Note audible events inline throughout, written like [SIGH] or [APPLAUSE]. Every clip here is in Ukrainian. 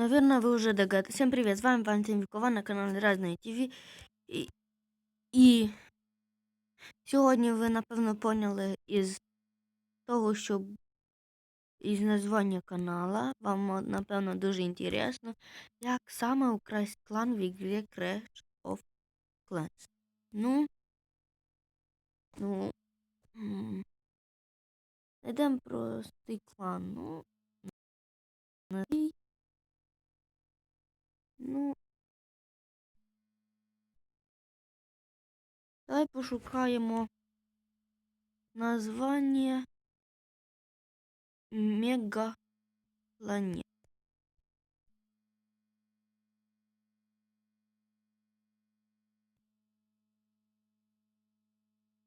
Наверное, вы уже догадались. Всем привет, с вами Валентин Вікова на каналі Разне ТВ. І, і сьогодні ви, напевно, поняли із того, що із названня канала, вам, напевно, дуже інтересно, як саме украсть клан в ігрі Crash of Clans. Ну, ну, м, йдемо простий клан. Ну, Ну. Давай пошукаємо названня мегапланет.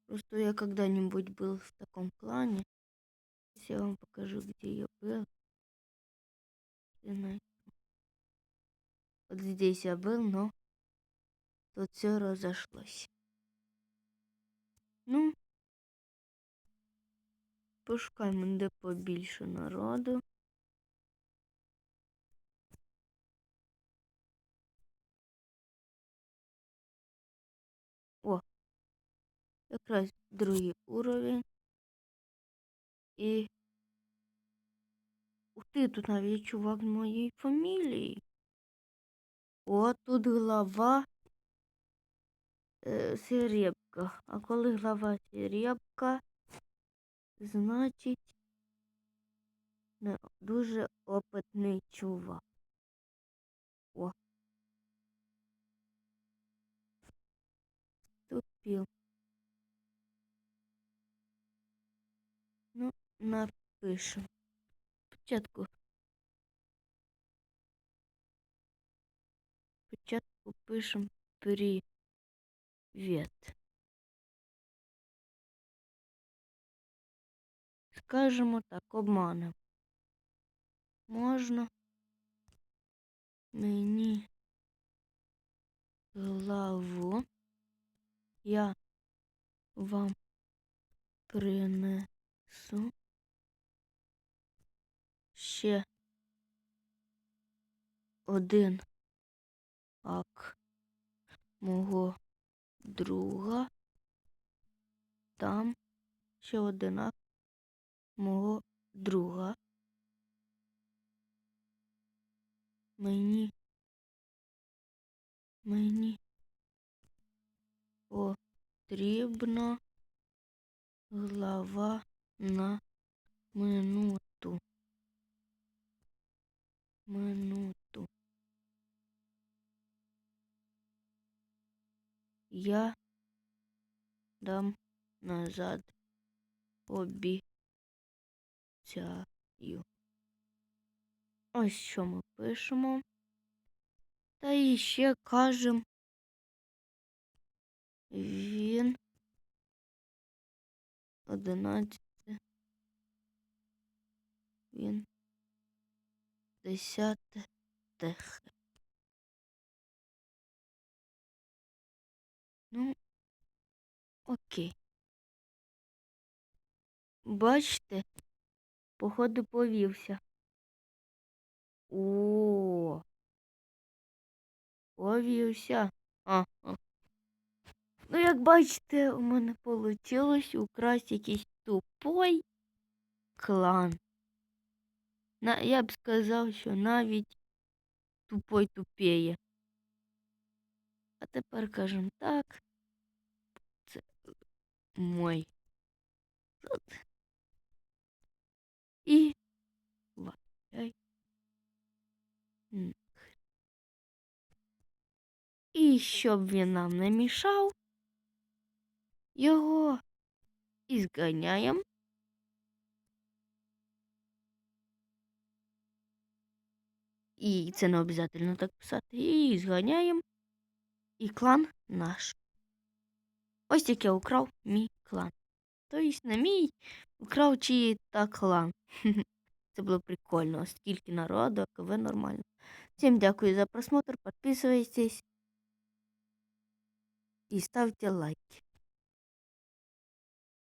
Просто я когда-нибудь был в таком клане. Сейчас я вам покажу, где я был. Найду. Вот здесь я был, но тут все разошлось. Ну, пошукаємо, де побільше народу. О, якраз другий уровень. І. Ух ти, тут навіть чувак моєї фамілії. О, тут глава е, Серебка. А коли глава Серебка, значить не, дуже опитний чувак. О. Тупів. Ну, напишемо. Спочатку. Спочатку пишемо привіт. Скажемо так, обманем. Можна мені главу я вам принесу ще один ак мого друга. Там ще один ак мого друга. Мені мені потрібна глава на минуту. Минуту. Я дам назад обіцяю. Ось що ми пишемо. Та і ще кажемо. Він одинадцяте. Він десяте тех. Ну, окей. Бачите, походу повівся. О. Повівся. А. Ну, як бачите, у мене вийшло украсти якийсь тупой клан. На, я б сказав, що навіть тупой тупіє. А тепер кажемо так. Це мой. Тут. І валяй. І щоб він нам не мішав, його і зганяємо. І це не обов'язково так писати. І зганяємо. І клан наш. Ось як я украв мій клан. Тобто не мій украв чиї та клан. [LAUGHS] Це було прикольно, оскільки народу, КВ нормально. Всім дякую за просмотр, підписуйтесь і ставте лайки.